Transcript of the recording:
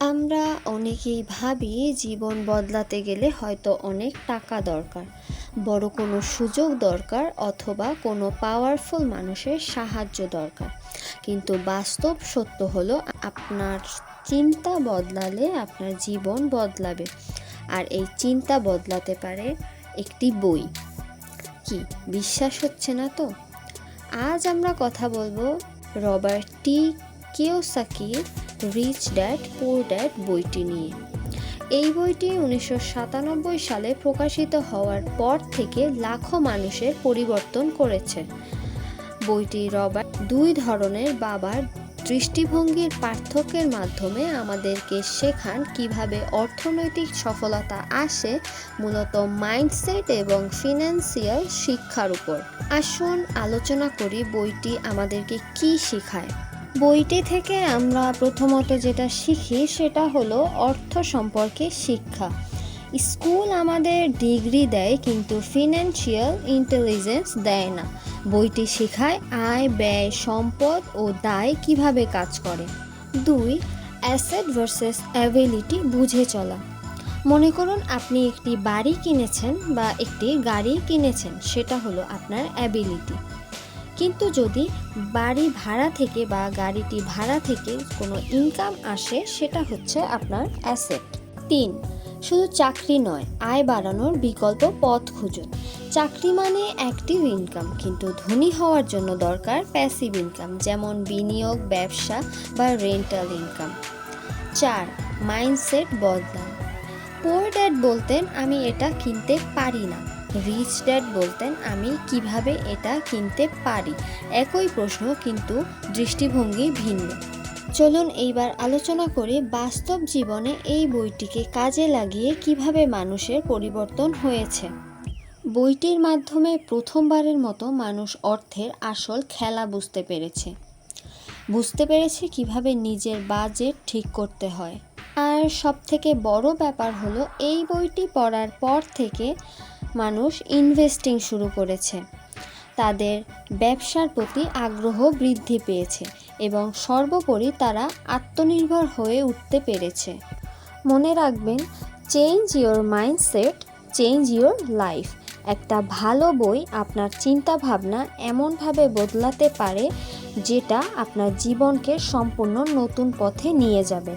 আমরা অনেকেই ভাবি জীবন বদলাতে গেলে হয়তো অনেক টাকা দরকার, বড় কোনো সুযোগ দরকার অথবা কোনো পাওয়ারফুল মানুষের সাহায্য দরকার। কিন্তু বাস্তব সত্য হলো আপনার চিন্তা বদলালে আপনার জীবন বদলাবে। আর এই চিন্তা বদলাতে পারে একটি বই। কি, বিশ্বাস হচ্ছে না তো? আজ আমরা কথা বলব রবার্ট টি কিওসাকির রিচ ড্যাড পুর ড্যাড বইটি নিয়ে। এই বইটি উনিশশো সাতানব্বই সালে প্রকাশিত হওয়ার পর থেকে লাখো মানুষের পরিবর্তন করেছে। বইটি রবার্ট দুই ধরনের বাবার দৃষ্টিভঙ্গির পার্থক্যের মাধ্যমে আমাদেরকে শেখান কীভাবে অর্থনৈতিক সফলতা আসে, মূলত মাইন্ডসেট এবং ফিনান্সিয়াল শিক্ষার উপর। আসুন আলোচনা করি বইটি আমাদেরকে কি শেখায়। বইটি থেকে আমরা প্রথমত যেটা শিখি সেটা হলো অর্থ সম্পর্কে শিক্ষা। স্কুল আমাদের ডিগ্রি দেয় কিন্তু ফিনান্সিয়াল ইন্টেলিজেন্স দেয় না। বইটি শেখায় আয়, ব্যয়, সম্পদ ও দায় কীভাবে কাজ করে। দুই অ্যাসেট ভার্সেস অ্যাবিলিটি বুঝে চলা। মনে করুন আপনি একটি বাড়ি কিনেছেন বা একটি গাড়ি কিনেছেন, সেটা হলো আপনার অ্যাবিলিটি কিন্তু যদি বাড়ি ভাড়া থেকে বা গাড়িটি ভাড়া থেকে কোনো ইনকাম আসে, সেটা হচ্ছে আপনার অ্যাসেট তিন, শুধু চাকরি নয়, আয় বাড়ানোর বিকল্প পথ খুঁজুন। চাকরি মানে অ্যাক্টিভ ইনকাম কিন্তু ধনী হওয়ার জন্য দরকার প্যাসিভ ইনকাম যেমন বিনিয়োগ, ব্যবসা বা রেন্টাল ইনকাম চার মাইন্ডসেট বদলান। পোর ড্যাড বলতেন, আমি এটা কিনতে পারি না। রিচ ড্যাড বলতেন, আমি কীভাবে এটা কিনতে পারি? একই প্রশ্ন, কিন্তু দৃষ্টিভঙ্গি ভিন্ন। চলুন এইবার আলোচনা করি বাস্তব জীবনে এই বইটিকে কাজে লাগিয়ে কীভাবে মানুষের পরিবর্তন হয়েছে। বইটির মাধ্যমে প্রথমবারের মতো মানুষ অর্থের আসল খেলা বুঝতে পেরেছে। বুঝতে পেরেছে কীভাবে নিজের বাজেট ঠিক করতে হয়। আর সবথেকে বড় ব্যাপার হলো, এই বইটি পড়ার পর থেকে মানুষ ইনভেস্টিং শুরু করেছে। তাদের ব্যবসার প্রতি আগ্রহ বৃদ্ধি পেয়েছে এবং সর্বোপরি তারা আত্মনির্ভর হয়ে উঠতে পেরেছে। মনে রাখবেন change your mindset change your life একটা ভালো বই আপনার চিন্তা ভাবনা এমনভাবে বদলাতে পারে, যেটা আপনার জীবনকে সম্পূর্ণ নতুন পথে নিয়ে যাবে।